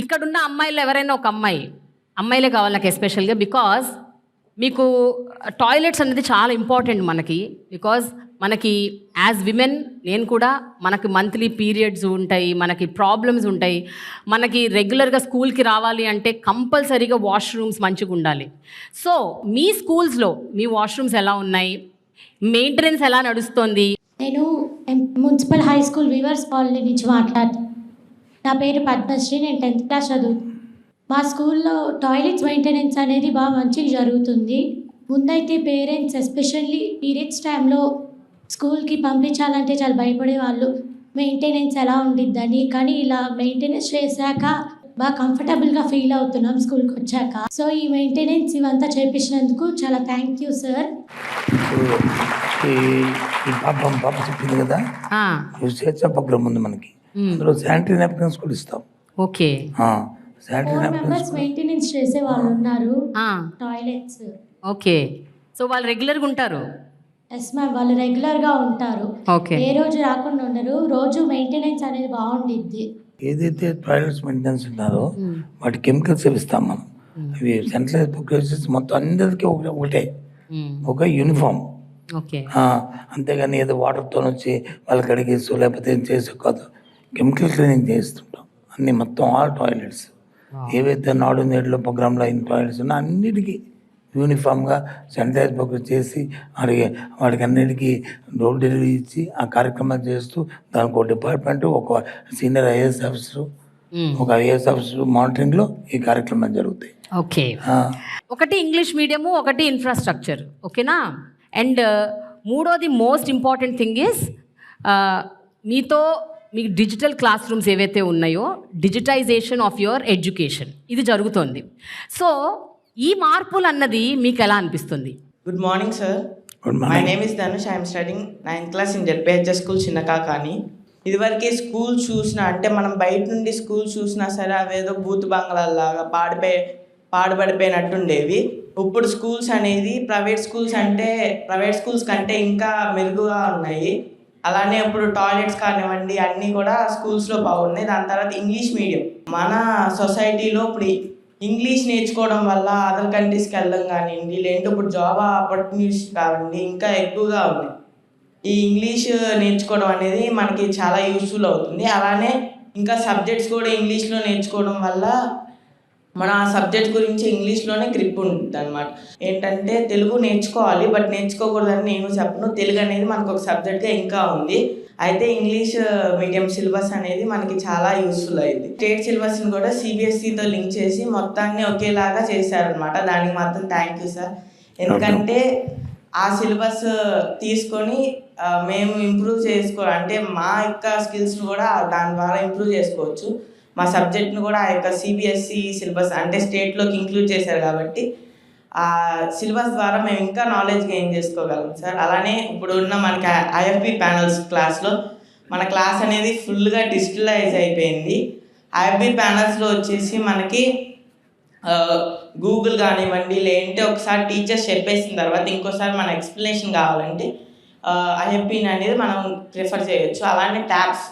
ఇక్కడున్న అమ్మాయిలు ఎవరైనా ఒక అమ్మాయి అమ్మాయిలే కావాలి నాకు ఎస్పెషల్గా బికాజ్ మీకు uh, టాయిలెట్స్ అనేది చాలా ఇంపార్టెంట్ మనకి. బికాజ్ మనకి యాజ్ విమెన్ నేను కూడా మనకి మంత్లీ పీరియడ్స్ ఉంటాయి మనకి ప్రాబ్లమ్స్ ఉంటాయి. మనకి రెగ్యులర్గా స్కూల్కి రావాలి అంటే కంపల్సరీగా వాష్రూమ్స్ మంచిగా ఉండాలి. సో మీ స్కూల్స్లో మీ వాష్రూమ్స్ ఎలా ఉన్నాయి? మెయింటెనెన్స్ ఎలా నడుస్తుంది? నేను municipal high school weavers colony నుంచి మాట్లాడుతున్నాను నా పేరు పద్మశ్రీ నేను టెన్త్ క్లాస్ చదువు. మా స్కూల్లో టాయిలెట్స్ మెయింటెనెన్స్ అనేది బాగా మంచిగా జరుగుతుంది. ముందైతే పేరెంట్స్ ఎస్పెషల్లీ పీరియడ్స్ టైంలో స్కూల్కి పంపించాలంటే చాలా భయపడేవాళ్ళు. మెయింటెనెన్స్ ఎలా ఉండిద్దని కానీ ఇలా మెయింటెనెన్స్ చేశాక బాగా కంఫర్టబుల్గా ఫీల్ అవుతున్నాం స్కూల్కి వచ్చాక. సో ఈ మెయింటెనెన్స్ ఇవంతా చేపించినందుకు చాలా థ్యాంక్ యూ సార్. ఈ పాపం పాప చెప్పింది కదా? స్వేచ్ఛ ప్రోగ్రామ్ ఉంది మనకి. అందులో శానిటరీ నాప్కిన్స్ కూడా ఇస్తాం. ఓకే. శానిటరీ నాప్కిన్స్ మెయింటెనెన్స్ చేసే వాళ్ళు ఉన్నారు. ఆ, టాయిలెట్స్ ఓకే. సో వాళ్ళు రెగ్యులర్గా ఉంటారు? ఎస్ మ్యామ్ వాళ్ళు రెగ్యులర్గా ఉంటారు. ఓకే. ఏ రోజు రాకుండా ఉండరు. రోజు మెయింటెనెన్స్ అనేది బాగుండిద్ది. ఏదైతే టాయిలెట్స్ మెయింటెనెన్స్ ఉన్నారో వాటి కెమికల్స్ ఇస్తాం మనం? అవి సెంట్రలైజ్ ప్రోగ్రెసెస్ మొత్తం అందరికీ ఒకటే ఒకటే. ఒక యూనిఫామ్ ఓకే. ఆ, అంతేగాని ఏదో వాటర్తో వచ్చి వాళ్ళకి అడిగేసు లేకపోతే ఏం చేసో కాదు. కెమికల్ క్లీనింగ్ చేస్తుంటాం. అన్ని మొత్తం ఆల్ టాయిలెట్స్. ఏవైతే నాడు నేడులో ప్రోగ్రాంలో అయిన టాయిలెట్స్ ఉన్నా అన్నిటికీ యూనిఫామ్గా శానిటైజ్ ప్రోగ్రామ్ చేసి వాడికి వాడికి అన్నిటికీ డోర్ డెలివరీ ఇచ్చి ఆ కార్యక్రమాలు చేస్తూ దానికి ఒక డిపార్ట్మెంట్ ఒక సీనియర్ ఐఏఎస్ ఆఫీసరు. ఒక ఐఏఎస్ ఆఫీసర్ మానిటరింగ్లో ఈ కార్యక్రమాలు జరుగుతాయి. ఓకే. ఒకటి ఇంగ్లీష్ మీడియము ఒకటి ఇన్ఫ్రాస్ట్రక్చర్. ఓకేనా? అండ్ మూడోది మోస్ట్ ఇంపార్టెంట్ థింగ్ ఇస్ మీతో మీకు డిజిటల్ క్లాస్ రూమ్స్ ఏవైతే ఉన్నాయో డిజిటైజేషన్ ఆఫ్ యువర్ ఎడ్యుకేషన్ ఇది జరుగుతోంది. సో ఈ మార్పులు అన్నది మీకు ఎలా అనిపిస్తుంది. Good morning name is Dhanush. I am studying ninth class in ZPHS school Chinnakakani ఇదివరకే స్కూల్ చూసిన అంటే మనం బయట నుండి స్కూల్ చూసినా సరే అవేదో బూత్ బంగ్లాల్లాగా పాడిపోయి పాడుపడిపోయినట్టుండేవి. ఇప్పుడు స్కూల్స్ అనేది ప్రైవేట్ స్కూల్స్ అంటే ప్రైవేట్ స్కూల్స్ కంటే ఇంకా మెరుగుగా ఉన్నాయి. అలానే ఇప్పుడు టాయిలెట్స్ కానివ్వండి అన్నీ కూడా స్కూల్స్లో బాగున్నాయి. దాని తర్వాత ఇంగ్లీష్ మీడియం. మన సొసైటీలో ఇప్పుడు ఇంగ్లీష్ నేర్చుకోవడం వల్ల అదర్ కంట్రీస్కి వెళ్ళడం కానివ్వండి లేదంటే ఇప్పుడు జాబ్ ఆపర్చునిటీస్ కావండి ఇంకా ఎక్కువగా ఉన్నాయి. ఈ ఇంగ్లీష్ నేర్చుకోవడం అనేది మనకి చాలా యూస్ఫుల్ అవుతుంది. అలానే ఇంకా సబ్జెక్ట్స్ కూడా ఇంగ్లీష్లో నేర్చుకోవడం వల్ల మన ఆ సబ్జెక్ట్ గురించి ఇంగ్లీష్లోనే గ్రిప్ ఉంటుంది అనమాట ఏంటంటే తెలుగు నేర్చుకోవాలి బట్ నేర్చుకోకూడదని నేను చెప్పను. తెలుగు అనేది మనకు ఒక సబ్జెక్ట్గా ఇంకా ఉంది. అయితే ఇంగ్లీష్ మీడియం సిలబస్ అనేది మనకి చాలా యూస్ఫుల్ అయింది. స్టేట్ సిలబస్ని కూడా సిబిఎస్ఈతో లింక్ చేసి మొత్తాన్ని ఒకేలాగా చేశారనమాట దానికి మాత్రం థ్యాంక్ యూ సార్ ఎందుకంటే ఆ సిలబస్ తీసుకొని ఆ, మేము ఇంప్రూవ్ చేసుకో అంటే మా యొక్క స్కిల్స్ని కూడా దాని ద్వారా ఇంప్రూవ్ చేసుకోవచ్చు. మా సబ్జెక్ట్ను కూడా ఆ యొక్క సిబిఎస్ఈ సిలబస్ అంటే స్టేట్లోకి ఇంక్లూడ్ చేశారు కాబట్టి ఆ సిలబస్ ద్వారా మేము ఇంకా నాలెడ్జ్ గెయిన్ చేసుకోగలం సార్. అలానే ఇప్పుడు ఉన్న మనకి ఐఎఫ్బి ప్యానల్స్ క్లాస్లో మన క్లాస్ అనేది ఫుల్గా డిజిటలైజ్ అయిపోయింది. ఐఎఫ్బి ప్యానల్స్లో వచ్చేసి మనకి గూగుల్ కానివ్వండి లేదంటే ఒకసారి టీచర్స్ చెప్పేసిన తర్వాత ఇంకోసారి మన ఎక్స్ప్లెనేషన్ కావాలంటే ఐఎఫ్పిన్ అనేది మనం ప్రిఫర్ చేయొచ్చు. అలానే ట్యాబ్స్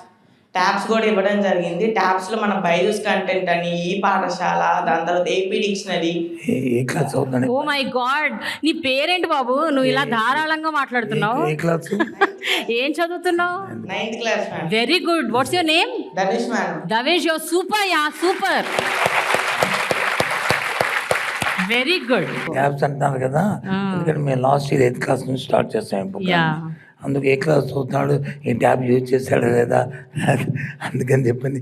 ట్యాబ్స్ కూడా ఇవ్వడం జరిగింది. ట్యాబ్స్లో మన బైజూస్ కంటెంట్ అని ఈ పాఠశాల దాని తర్వాత ఏపీ డిక్షనరీ ఏ- క్లాస్ అవుతుందండి ఓ మై గాడ్ నీ పేరేంటి బాబు? నువ్వు ఇలా ధారాళంగా మాట్లాడుతున్నావు. ఏ క్లాస్ ఏం చదువుతున్నావు? Ninth class ma'am very good what's your name Dhanush ma'am Davesh your super yeah super very good tabs అంటున్నారు కదా? ఎందుకంటే మేము లాస్ట్ ఇయర్ ఎయిత్ క్లాస్ నుంచి స్టార్ట్ చేస్తాం. Yeah. అందుకు ఏ క్లాస్ చదువుతున్నాడు? ఈ ట్యాబ్ యూజ్ చేశాడు లేదా? అందుకని చెప్పింది.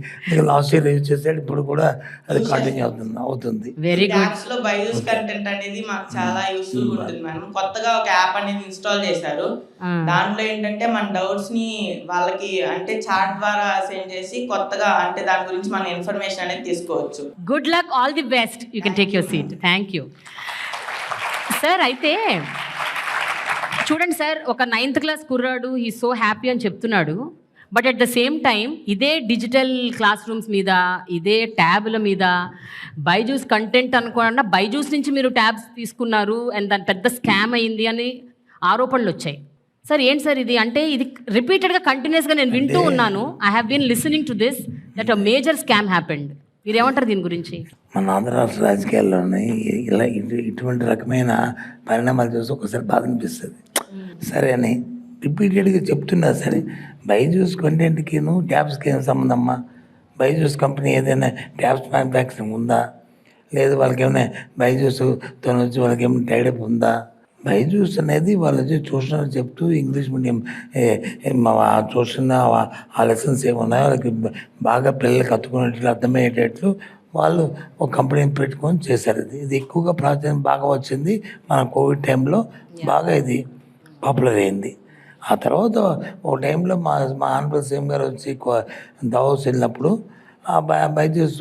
లాస్ట్ ఇయర్ యూజ్ చేశాడు ఇప్పుడు కూడా అది కంటిన్యూ అవుతుంది అవుతుంది. వెరీ గుడ్ యాప్స్లో బైజూస్ కంటెంట్ అనేది మాకు చాలా యూస్ఫుల్ ఉంటుంది మేడం. కొత్తగా ఒక యాప్ అనేది ఇన్స్టాల్ చేశారు. దాంట్లో ఏంటంటే మన డౌట్స్ని వాళ్ళకి అంటే చాట్ ద్వారా సెండ్ చేసి కొత్తగా అంటే దాని గురించి మన ఇన్ఫర్మేషన్ అనేది తీసుకోవచ్చు. Good luck all the best you can take your seat thank you sir అయితే చూడండి సార్ ఒక నైన్త్ క్లాస్ కుర్రాడు ఈ సో హ్యాపీ అని చెప్తున్నాడు. But at the same time ఇదే డిజిటల్ క్లాస్ రూమ్స్ మీద ఇదే ట్యాబ్ల మీద బైజూస్ కంటెంట్ అనుకోకుండా బైజూస్ నుంచి మీరు ట్యాబ్స్ తీసుకున్నారు అండ్ దాని పెద్ద స్కామ్ అయింది అని ఆరోపణలు వచ్చాయి. సార్ ఏంటి సార్ ఇది? అంటే ఇది రిపీటెడ్గా కంటిన్యూస్గా నేను వింటూ ఉన్నాను. I have been listening to this that a major scam happened మీరేమంటారు దీని గురించి? మన ఆంధ్ర రాష్ట్ర రాజకీయాల్లోనే ఇలా ఇటు ఇటువంటి రకమైన పరిణామాలు చూసి ఒకసారి బాధ అనిపిస్తుంది. సరే అని రిపీటెడ్గా చెప్తున్నా సరే బైజూస్ కంటెంట్కిను ట్యాబ్స్కి ఏం సంబంధం అమ్మా బైజూస్ కంపెనీ ఏదైనా ట్యాబ్స్ మ్యానుఫ్యాక్చరింగ్ ఉందా? లేదు వాళ్ళకి ఏమైనా బైజూస్తో వచ్చి వాళ్ళకి ఏమైనా టైడప్ ఉందా? బైజూస్ అనేది వాళ్ళు వచ్చి ట్యూషన్ చెప్తూ ఇంగ్లీష్ మీడియం ట్యూషన్ ఆ లెసన్స్ ఏమున్నాయో వాళ్ళకి బాగా పిల్లలకి అతుకునేట్లు అర్థమయ్యేటట్లు వాళ్ళు ఒక కంపెనీని పెట్టుకొని చేశారు. ఇది ఇది ఎక్కువగా ప్రాచుర్యం బాగా వచ్చింది మన కోవిడ్ టైంలో. బాగా ఇది పాపులర్ అయింది ఆ తర్వాత ఒక టైంలో మా మా ఆంధ్రప్రదేశ్ సీఎం గారు వచ్చి దావోస్ వెళ్ళినప్పుడు ఆ బై బైజూస్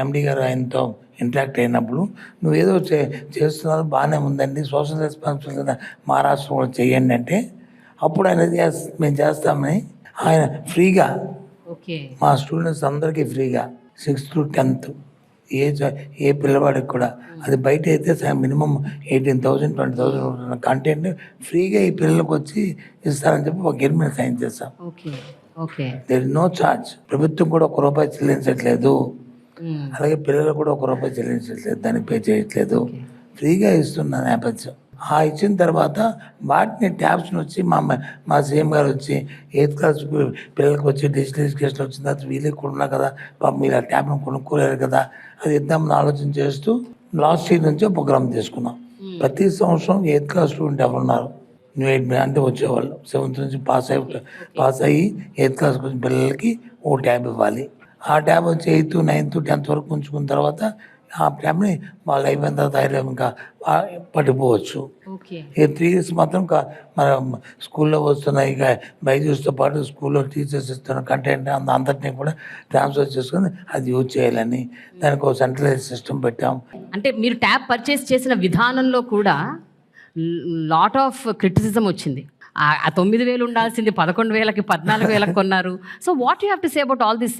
ఎండి గారు ఆయనతో ఇంటరాక్ట్ అయినప్పుడు నువ్వు ఏదో చే చేస్తున్నారు బాగానే ఉందండి సోషల్ రెస్పాన్సిబిలిటీ మహారాష్ట్ర కూడా చేయండి అంటే అప్పుడు ఆయన "Yes, మేము చేస్తామని ఆయన ఫ్రీగా ఓకే. మా స్టూడెంట్స్ అందరికీ ఫ్రీగా సిక్స్త్ టు టెన్త్. ఏ ఏ పిల్లవాడికి కూడా. అది బయట అయితే minimum eighteen thousand twenty thousand ఉంటున్న కంటెంట్ ఫ్రీగా ఈ పిల్లలకు వచ్చి ఇస్తారని చెప్పి ఒక అగ్రిమెంట్ సైన్ చేస్తాం దేర్ నో ఛార్జ్ ప్రభుత్వం కూడా ఒక రూపాయి చెల్లించట్లేదు. అలాగే పిల్లలు కూడా ఒక రూపాయి చెల్లించట్లేదు. దానికి పే చేయట్లేదు. ఫ్రీగా ఇస్తున్న నేపథ్యం. ఆ ఇచ్చిన తర్వాత వాటిని ట్యాబ్స్ని వచ్చి మా మా సీఎం గారు వచ్చి ఎయిత్ క్లాస్ పిల్లలకు వచ్చి డిజిటల్ ఎడ్యుకేషన్ వచ్చిన తర్వాత వీళ్ళకి కూడా ఉన్నా కదా పాపం మీరు ఆ ట్యాబ్ను కొనుక్కోలేరు కదా అది ఇద్దామని ఆలోచన చేస్తూ లాస్ట్ ఇయర్ నుంచి ప్రోగ్రామ్ తీసుకున్నాం. ప్రతి సంవత్సరం ఎయిత్ క్లాస్ స్టూడెంట్ ఎవరున్నారు న్యూ ఎయిట్ అంటే వచ్చేవాళ్ళు. సెవెంత్ నుంచి పాస్ అయి పాస్ అయ్యి ఎయిత్ వచ్చిన పిల్లలకి ఓ ట్యాబ్ ఇవ్వాలి. ఆ ట్యాబ్ వచ్చి ఎయిత్ నైన్త్ టెన్త్ వరకు ఉంచుకున్న తర్వాత ఆ ట్యాబ్ని వాళ్ళు అయిపోయిన తర్వాత ఐదు ఇంకా పట్టుకోవచ్చు ఈ త్రీ ఇయర్స్ మాత్రం కా- మన స్కూల్లో వస్తున్నాయి ఇక బైజూస్తో పాటు స్కూల్లో టీచర్స్ ఇస్తున్న కంటెంట్ అంద అందరినీ కూడా ట్రాన్స్ఫర్ చేసుకొని అది యూజ్ చేయాలని. దానికి ఒక సెంట్రలైజ్ సిస్టమ్ పెట్టాం. అంటే మీరు ట్యాబ్ పర్చేస్ చేసిన విధానంలో కూడా లాట్ ఆఫ్ క్రిటిసిజం వచ్చింది. ఆ తొమ్మిది వేలు ఉండాల్సింది పదకొండు వేలకి పద్నాలుగు వేలకు కొన్నారు. So what you have to say about all this